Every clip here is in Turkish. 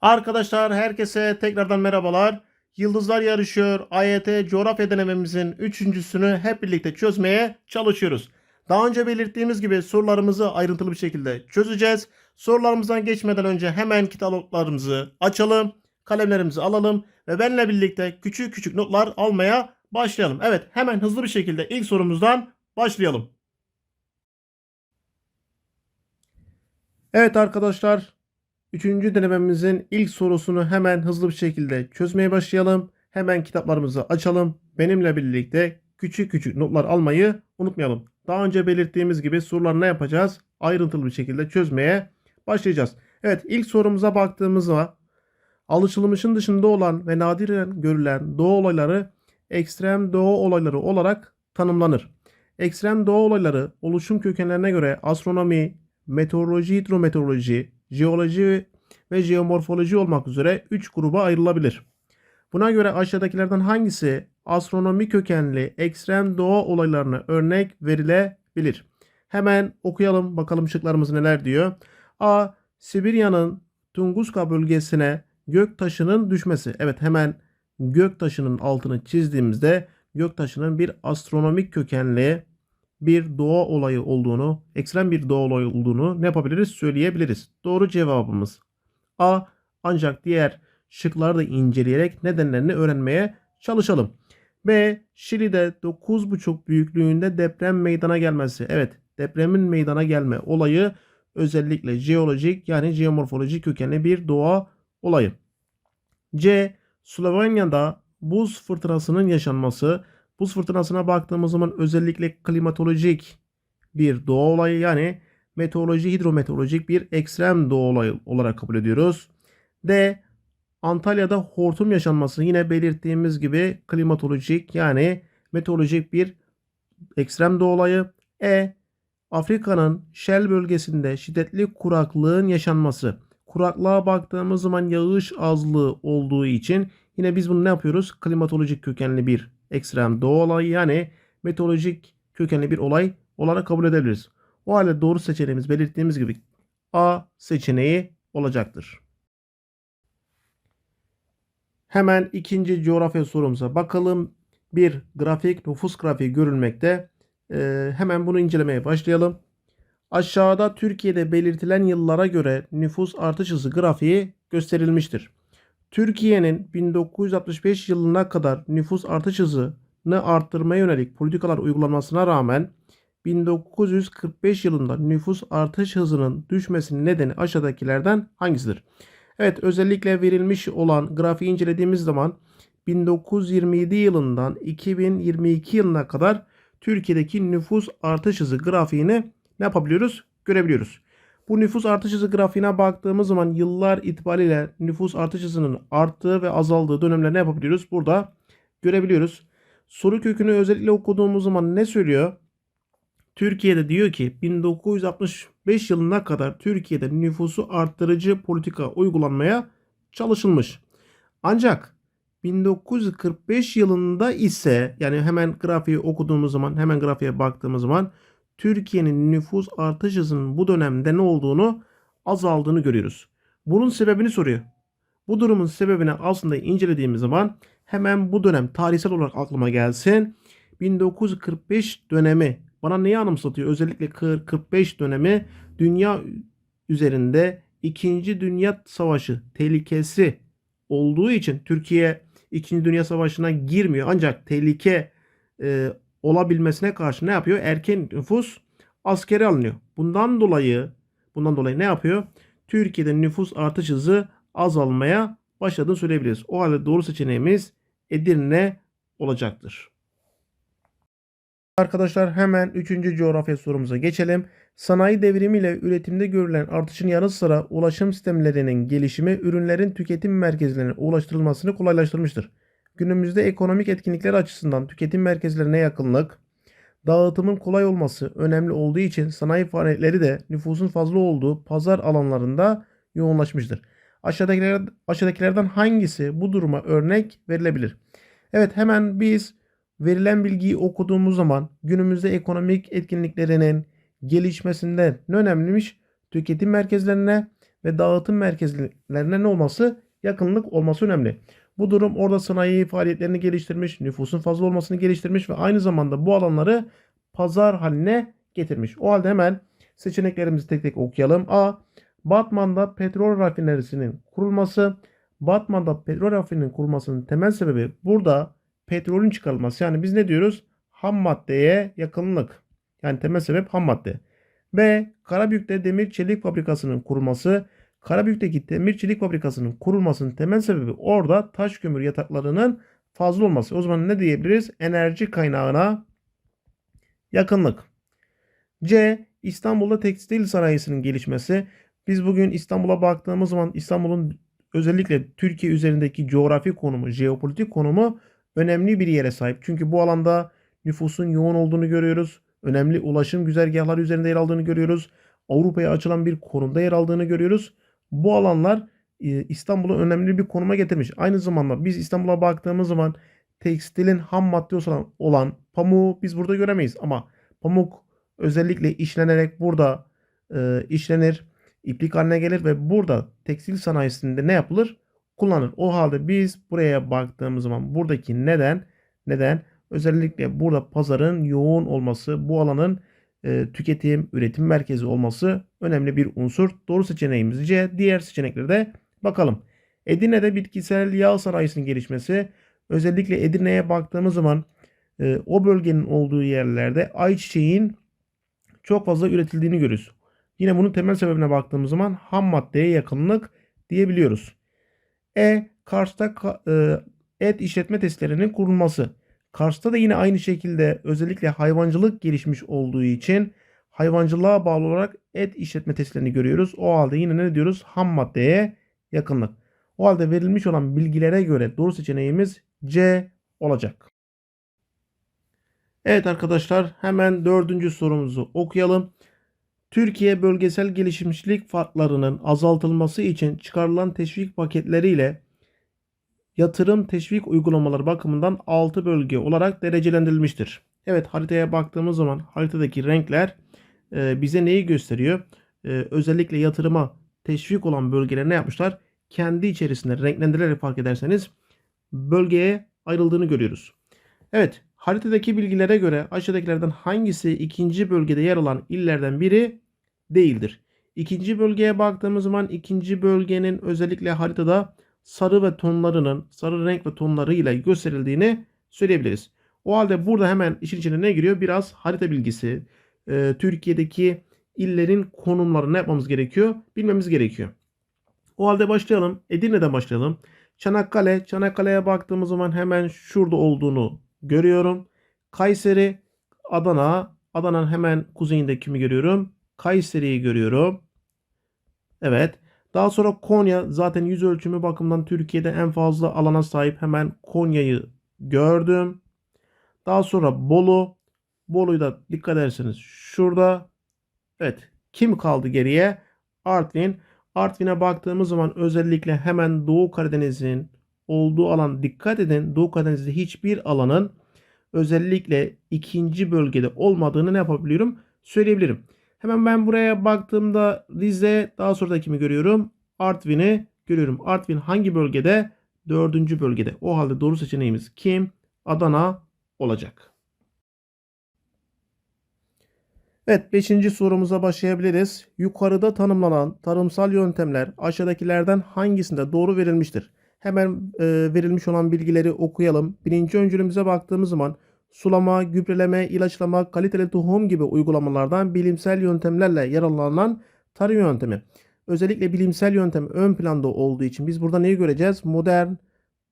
Arkadaşlar herkese tekrardan merhabalar. Yıldızlar yarışıyor. AYT coğrafya denememizin üçüncüsünü hep birlikte çözmeye çalışıyoruz. Daha önce belirttiğimiz gibi sorularımızı ayrıntılı bir şekilde çözeceğiz. Sorularımızdan geçmeden önce hemen kitaplarımızı açalım. Kalemlerimizi alalım ve benimle birlikte küçük küçük notlar almaya başlayalım. Evet hemen hızlı bir şekilde ilk sorumuzdan başlayalım. Evet arkadaşlar Üçüncü denememizin ilk sorusunu hemen hızlı bir şekilde çözmeye başlayalım. Hemen kitaplarımızı açalım. Benimle birlikte küçük küçük notlar almayı unutmayalım. Daha önce belirttiğimiz gibi soruları ne yapacağız? Ayrıntılı bir şekilde çözmeye başlayacağız. Evet ilk sorumuza baktığımızda alışılmışın dışında olan ve nadiren görülen doğa olayları ekstrem doğa olayları olarak tanımlanır. Ekstrem doğa olayları oluşum kökenlerine göre astronomi, meteoroloji, hidrometeoroloji, jeoloji ve jeomorfoloji olmak üzere 3 gruba ayrılabilir. Buna göre aşağıdakilerden hangisi astronomi kökenli ekstrem doğa olaylarına örnek verilebilir? Hemen okuyalım bakalım şıklarımız neler diyor. A. Sibirya'nın Tunguska bölgesine gök taşının düşmesi. Evet hemen gök taşının altını çizdiğimizde gök taşının bir astronomik kökenli bir doğa olayı olduğunu, ekstrem bir doğa olayı olduğunu ne yapabiliriz? Söyleyebiliriz. Doğru cevabımız A. Ancak diğer şıkları da inceleyerek nedenlerini öğrenmeye çalışalım. B. Şili'de 9,5 büyüklüğünde deprem meydana gelmesi. Evet, depremin meydana gelme olayı özellikle jeolojik yani jeomorfolojik kökenli bir doğa olayı. C. Slovenya'da buz fırtınasının yaşanması. Buz fırtınasına baktığımız zaman özellikle klimatolojik bir doğa olayı yani meteoroloji, hidrometeorolojik bir ekstrem doğa olayı olarak kabul ediyoruz. D. Antalya'da hortum yaşanması yine belirttiğimiz gibi klimatolojik yani meteorolojik bir ekstrem doğa olayı. E. Afrika'nın Shell bölgesinde şiddetli kuraklığın yaşanması. Kuraklığa baktığımız zaman yağış azlığı olduğu için yine biz bunu ne yapıyoruz? Klimatolojik kökenli bir ekstrem doğa olayı yani meteorolojik kökenli bir olay olarak kabul edebiliriz. O halde doğru seçeneğimiz belirttiğimiz gibi A seçeneği olacaktır. Hemen ikinci coğrafya sorumuza bakalım. Bir grafik, nüfus grafiği görülmekte. Ee, hemen bunu incelemeye başlayalım. Aşağıda Türkiye'de belirtilen yıllara göre nüfus artış hızı grafiği gösterilmiştir. Türkiye'nin 1965 yılına kadar nüfus artış hızını arttırmaya yönelik politikalar uygulanmasına rağmen 1945 yılında nüfus artış hızının düşmesinin nedeni aşağıdakilerden hangisidir? Evet özellikle verilmiş olan grafiği incelediğimiz zaman 1927 yılından 2022 yılına kadar Türkiye'deki nüfus artış hızı grafiğini ne yapabiliyoruz? Görebiliyoruz. Bu nüfus artış hızı grafiğine baktığımız zaman yıllar itibariyle nüfus artış hızının arttığı ve azaldığı dönemler ne yapabiliyoruz? Burada görebiliyoruz. Soru kökünü özellikle okuduğumuz zaman ne söylüyor? Türkiye'de diyor ki 1965 yılına kadar Türkiye'de nüfusu arttırıcı politika uygulanmaya çalışılmış. Ancak 1945 yılında ise yani hemen grafiği okuduğumuz zaman hemen grafiğe baktığımız zaman Türkiye'nin nüfus artış hızının bu dönemde ne olduğunu azaldığını görüyoruz. Bunun sebebini soruyor. Bu durumun sebebini aslında incelediğimiz zaman hemen bu dönem tarihsel olarak aklıma gelsin. 1945 dönemi bana neyi anımsatıyor? Özellikle 45 dönemi dünya üzerinde 2. Dünya Savaşı tehlikesi olduğu için Türkiye 2. Dünya Savaşı'na girmiyor. Ancak tehlike e, olabilmesine karşı ne yapıyor? Erken nüfus askeri alınıyor. Bundan dolayı bundan dolayı ne yapıyor? Türkiye'de nüfus artış hızı azalmaya başladığını söyleyebiliriz. O halde doğru seçeneğimiz Edirne olacaktır. Arkadaşlar hemen 3. coğrafya sorumuza geçelim. Sanayi devrimiyle üretimde görülen artışın yanı sıra ulaşım sistemlerinin gelişimi ürünlerin tüketim merkezlerine ulaştırılmasını kolaylaştırmıştır. Günümüzde ekonomik etkinlikler açısından tüketim merkezlerine yakınlık, dağıtımın kolay olması önemli olduğu için sanayi faaliyetleri de nüfusun fazla olduğu pazar alanlarında yoğunlaşmıştır. Aşağıdakiler, aşağıdakilerden hangisi bu duruma örnek verilebilir? Evet hemen biz verilen bilgiyi okuduğumuz zaman günümüzde ekonomik etkinliklerinin gelişmesinde ne önemliymiş? Tüketim merkezlerine ve dağıtım merkezlerine ne olması? Yakınlık olması önemli. Bu durum orada sanayi faaliyetlerini geliştirmiş, nüfusun fazla olmasını geliştirmiş ve aynı zamanda bu alanları pazar haline getirmiş. O halde hemen seçeneklerimizi tek tek okuyalım. A. Batman'da petrol rafinerisinin kurulması. Batman'da petrol rafinerinin kurulmasının temel sebebi burada petrolün çıkarılması. Yani biz ne diyoruz? Ham maddeye yakınlık. Yani temel sebep ham madde. B. Karabük'te demir çelik fabrikasının kurulması. Karabük'teki demir çelik fabrikasının kurulmasının temel sebebi orada taş kömür yataklarının fazla olması. O zaman ne diyebiliriz? Enerji kaynağına yakınlık. C. İstanbul'da tekstil sanayisinin gelişmesi. Biz bugün İstanbul'a baktığımız zaman İstanbul'un özellikle Türkiye üzerindeki coğrafi konumu, jeopolitik konumu önemli bir yere sahip. Çünkü bu alanda nüfusun yoğun olduğunu görüyoruz. Önemli ulaşım güzergahları üzerinde yer aldığını görüyoruz. Avrupa'ya açılan bir konumda yer aldığını görüyoruz. Bu alanlar e, İstanbul'u önemli bir konuma getirmiş. Aynı zamanda biz İstanbul'a baktığımız zaman tekstilin ham madde olan, olan pamuğu biz burada göremeyiz. Ama pamuk özellikle işlenerek burada e, işlenir, iplik haline gelir ve burada tekstil sanayisinde ne yapılır? Kullanılır. O halde biz buraya baktığımız zaman buradaki neden neden özellikle burada pazarın yoğun olması, bu alanın e, tüketim, üretim merkezi olması önemli bir unsur. Doğru seçeneğimiz C. Diğer seçeneklere de bakalım. Edirne'de bitkisel yağ sanayisinin gelişmesi. Özellikle Edirne'ye baktığımız zaman e, o bölgenin olduğu yerlerde ayçiçeğin çok fazla üretildiğini görüyoruz. Yine bunun temel sebebine baktığımız zaman ham maddeye yakınlık diyebiliyoruz. E. Kars'ta e, et işletme testlerinin kurulması. Kars'ta da yine aynı şekilde özellikle hayvancılık gelişmiş olduğu için hayvancılığa bağlı olarak et işletme testlerini görüyoruz. O halde yine ne diyoruz? Ham maddeye yakınlık. O halde verilmiş olan bilgilere göre doğru seçeneğimiz C olacak. Evet arkadaşlar hemen dördüncü sorumuzu okuyalım. Türkiye bölgesel gelişmişlik farklarının azaltılması için çıkarılan teşvik paketleriyle yatırım teşvik uygulamaları bakımından 6 bölge olarak derecelendirilmiştir. Evet haritaya baktığımız zaman haritadaki renkler e, bize neyi gösteriyor? E, özellikle yatırıma teşvik olan bölgeler ne yapmışlar? Kendi içerisinde renklendirerek fark ederseniz bölgeye ayrıldığını görüyoruz. Evet haritadaki bilgilere göre aşağıdakilerden hangisi ikinci bölgede yer alan illerden biri değildir? İkinci bölgeye baktığımız zaman ikinci bölgenin özellikle haritada sarı ve tonlarının sarı renk ve tonlarıyla gösterildiğini söyleyebiliriz. O halde burada hemen işin içine ne giriyor? Biraz harita bilgisi, e, Türkiye'deki illerin konumlarını ne yapmamız gerekiyor? Bilmemiz gerekiyor. O halde başlayalım. Edirne'den başlayalım. Çanakkale, Çanakkale'ye baktığımız zaman hemen şurada olduğunu görüyorum. Kayseri, Adana, Adana'nın hemen kuzeyinde kimi görüyorum? Kayseri'yi görüyorum. Evet. Daha sonra Konya zaten yüz ölçümü bakımından Türkiye'de en fazla alana sahip hemen Konya'yı gördüm. Daha sonra Bolu. Bolu'yu da dikkat ederseniz şurada. Evet. Kim kaldı geriye? Artvin. Artvin'e baktığımız zaman özellikle hemen Doğu Karadeniz'in olduğu alan dikkat edin. Doğu Karadeniz'de hiçbir alanın özellikle ikinci bölgede olmadığını ne yapabiliyorum? Söyleyebilirim. Hemen ben buraya baktığımda Rize daha sonra da kimi görüyorum? Artvin'i görüyorum. Artvin hangi bölgede? Dördüncü bölgede. O halde doğru seçeneğimiz kim? Adana olacak. Evet 5. sorumuza başlayabiliriz. Yukarıda tanımlanan tarımsal yöntemler aşağıdakilerden hangisinde doğru verilmiştir? Hemen e, verilmiş olan bilgileri okuyalım. Birinci öncülümüze baktığımız zaman sulama, gübreleme, ilaçlama, kaliteli tohum gibi uygulamalardan bilimsel yöntemlerle yararlanan tarım yöntemi. Özellikle bilimsel yöntem ön planda olduğu için biz burada neyi göreceğiz? Modern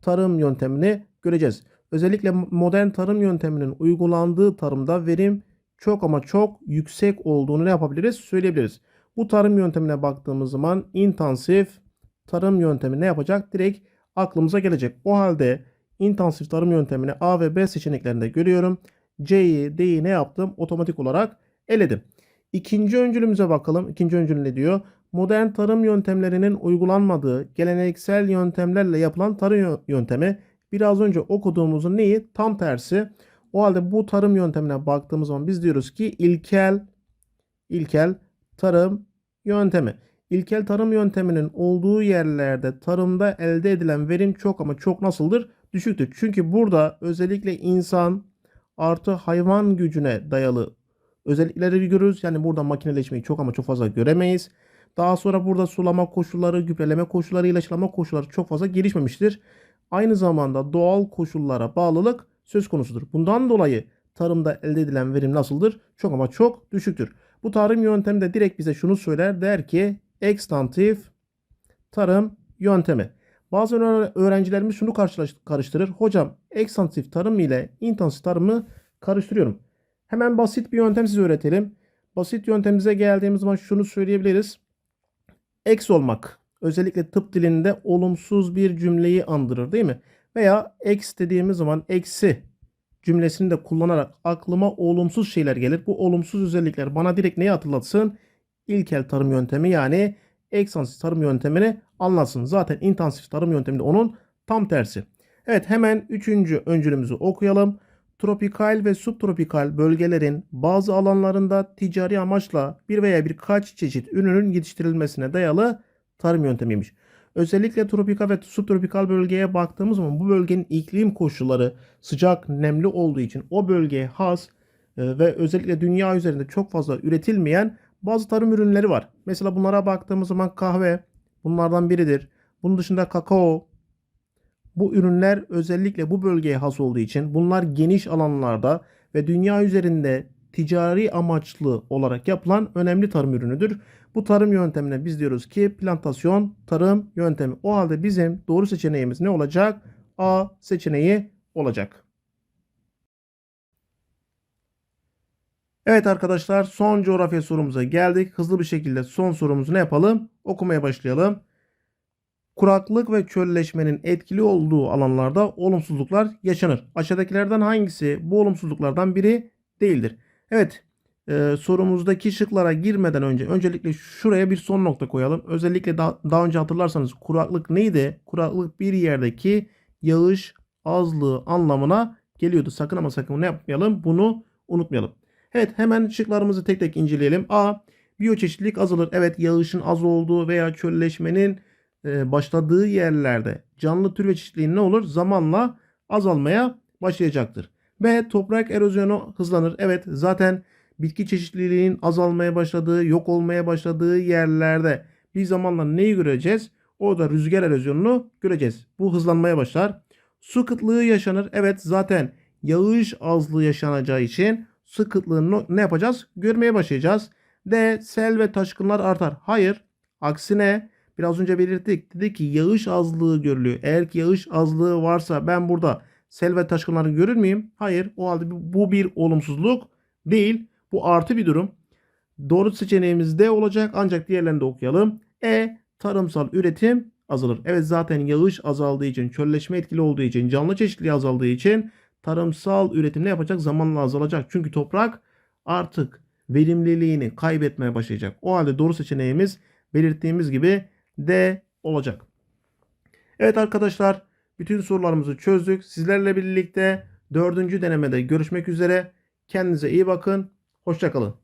tarım yöntemini göreceğiz. Özellikle modern tarım yönteminin uygulandığı tarımda verim çok ama çok yüksek olduğunu ne yapabiliriz? Söyleyebiliriz. Bu tarım yöntemine baktığımız zaman intensif tarım yöntemi ne yapacak? Direkt aklımıza gelecek. O halde intensif tarım yöntemini A ve B seçeneklerinde görüyorum. C'yi, D'yi ne yaptım? Otomatik olarak eledim. İkinci öncülümüze bakalım. İkinci öncül ne diyor? Modern tarım yöntemlerinin uygulanmadığı geleneksel yöntemlerle yapılan tarım yöntemi biraz önce okuduğumuzun neyi? Tam tersi. O halde bu tarım yöntemine baktığımız zaman biz diyoruz ki ilkel İlkel tarım yöntemi. İlkel tarım yönteminin olduğu yerlerde tarımda elde edilen verim çok ama çok nasıldır? Düşüktür. Çünkü burada özellikle insan artı hayvan gücüne dayalı özellikleri görürüz. Yani burada makineleşmeyi çok ama çok fazla göremeyiz. Daha sonra burada sulama koşulları, gübreleme koşulları, ilaçlama koşulları çok fazla gelişmemiştir. Aynı zamanda doğal koşullara bağlılık söz konusudur. Bundan dolayı tarımda elde edilen verim nasıldır? Çok ama çok düşüktür. Bu tarım yöntemi de direkt bize şunu söyler. Der ki ekstansif tarım yöntemi. Bazı öğre- öğrencilerimiz şunu karıştırır. Hocam ekstansif tarım ile intensif tarımı karıştırıyorum. Hemen basit bir yöntem size öğretelim. Basit yöntemimize geldiğimiz zaman şunu söyleyebiliriz. Eks olmak özellikle tıp dilinde olumsuz bir cümleyi andırır değil mi? Veya eks dediğimiz zaman eksi cümlesini de kullanarak aklıma olumsuz şeyler gelir. Bu olumsuz özellikler bana direkt neyi hatırlatsın? İlkel tarım yöntemi yani ekstansif tarım yöntemini anlatsın. Zaten intensif tarım yöntemi de onun tam tersi. Evet hemen üçüncü öncülümüzü okuyalım. Tropikal ve subtropikal bölgelerin bazı alanlarında ticari amaçla bir veya birkaç çeşit ürünün yetiştirilmesine dayalı tarım yöntemiymiş. Özellikle tropikal ve subtropikal bölgeye baktığımız zaman bu bölgenin iklim koşulları sıcak, nemli olduğu için o bölgeye has e, ve özellikle dünya üzerinde çok fazla üretilmeyen bazı tarım ürünleri var. Mesela bunlara baktığımız zaman kahve bunlardan biridir. Bunun dışında kakao, bu ürünler özellikle bu bölgeye has olduğu için bunlar geniş alanlarda ve dünya üzerinde ticari amaçlı olarak yapılan önemli tarım ürünüdür. Bu tarım yöntemine biz diyoruz ki plantasyon tarım yöntemi. O halde bizim doğru seçeneğimiz ne olacak? A seçeneği olacak. Evet arkadaşlar son coğrafya sorumuza geldik. Hızlı bir şekilde son sorumuzu ne yapalım? Okumaya başlayalım. Kuraklık ve çölleşmenin etkili olduğu alanlarda olumsuzluklar yaşanır. Aşağıdakilerden hangisi bu olumsuzluklardan biri değildir? Evet e, sorumuzdaki şıklara girmeden önce öncelikle şuraya bir son nokta koyalım. Özellikle daha, daha önce hatırlarsanız kuraklık neydi? Kuraklık bir yerdeki yağış azlığı anlamına geliyordu. Sakın ama sakın ne yapmayalım? Bunu unutmayalım. Evet hemen şıklarımızı tek tek inceleyelim. A. Biyoçeşitlilik azalır. Evet yağışın az olduğu veya çölleşmenin başladığı yerlerde canlı tür ve çeşitliliğin ne olur? Zamanla azalmaya başlayacaktır. B. Toprak erozyonu hızlanır. Evet zaten bitki çeşitliliğinin azalmaya başladığı, yok olmaya başladığı yerlerde bir zamanla neyi göreceğiz? Orada rüzgar erozyonunu göreceğiz. Bu hızlanmaya başlar. Su kıtlığı yaşanır. Evet zaten yağış azlığı yaşanacağı için su kıtlığını ne yapacağız? Görmeye başlayacağız. D. Sel ve taşkınlar artar. Hayır. Aksine biraz önce belirttik. Dedi ki yağış azlığı görülüyor. Eğer ki yağış azlığı varsa ben burada sel ve taşkınları görür müyüm? Hayır. O halde bu bir olumsuzluk değil. Bu artı bir durum. Doğru seçeneğimiz D olacak ancak diğerlerini de okuyalım. E. Tarımsal üretim azalır. Evet zaten yağış azaldığı için, çölleşme etkili olduğu için, canlı çeşitliliği azaldığı için tarımsal üretim ne yapacak? Zamanla azalacak. Çünkü toprak artık verimliliğini kaybetmeye başlayacak. O halde doğru seçeneğimiz belirttiğimiz gibi D olacak. Evet arkadaşlar bütün sorularımızı çözdük. Sizlerle birlikte dördüncü denemede görüşmek üzere. Kendinize iyi bakın. Hoşçakalın.